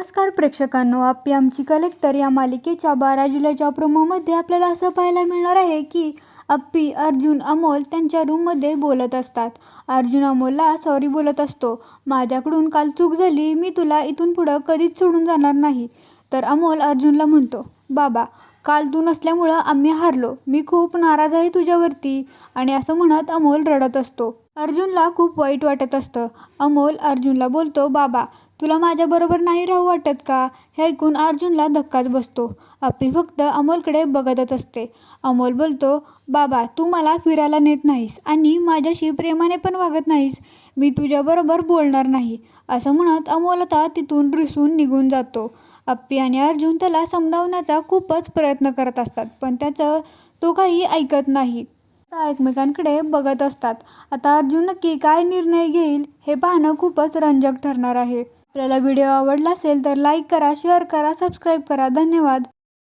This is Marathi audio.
नमस्कार प्रेक्षकांनो आपली आमची कलेक्टर या मालिकेच्या बारा जुलैच्या प्रोमोमध्ये आपल्याला असं पाहायला मिळणार आहे की अप्पी अर्जुन अमोल त्यांच्या रूममध्ये बोलत असतात. अर्जुन अमोलला सॉरी बोलत असतो. माझ्याकडून काल चूक झाली मी तुला इथून पुढं कधीच सोडून जाणार नाही. तर अमोल अर्जुनला म्हणतो बाबा काल तू नसल्यामुळं आम्ही हारलो. मी खूप नाराज आहे तुझ्यावरती. आणि असं म्हणत अमोल रडत असतो. अर्जुनला खूप वाईट वाटत असतं. अमोल अर्जुनला बोलतो बाबा तुला माझ्याबरोबर नाही राहू वाटत का? हे ऐकून अर्जुनला धक्काच बसतो. अप्पी फक्त अमोलकडे बघतच असते. अमोल बोलतो बाबा तू मला फिरायला नेत नाहीस आणि माझ्याशी प्रेमाने पण वागत नाहीस. मी तुझ्याबरोबर बोलणार नाही. असं म्हणत अमोल आता तिथून रिसून निघून जातो. अप्पी आणि अर्जुन त्याला समजावण्याचा खूपच प्रयत्न करत असतात पण त्याचं तो काही ऐकत नाही. आता एकमेकांकडे बघत असतात. आता अर्जुन नक्की काय निर्णय घेईल हे पाहणं खूपच रंजक ठरणार आहे. आपल्याला व्हिडिओ आवडला असेल तर लाईक करा शेअर करा सबस्क्राईब करा. धन्यवाद.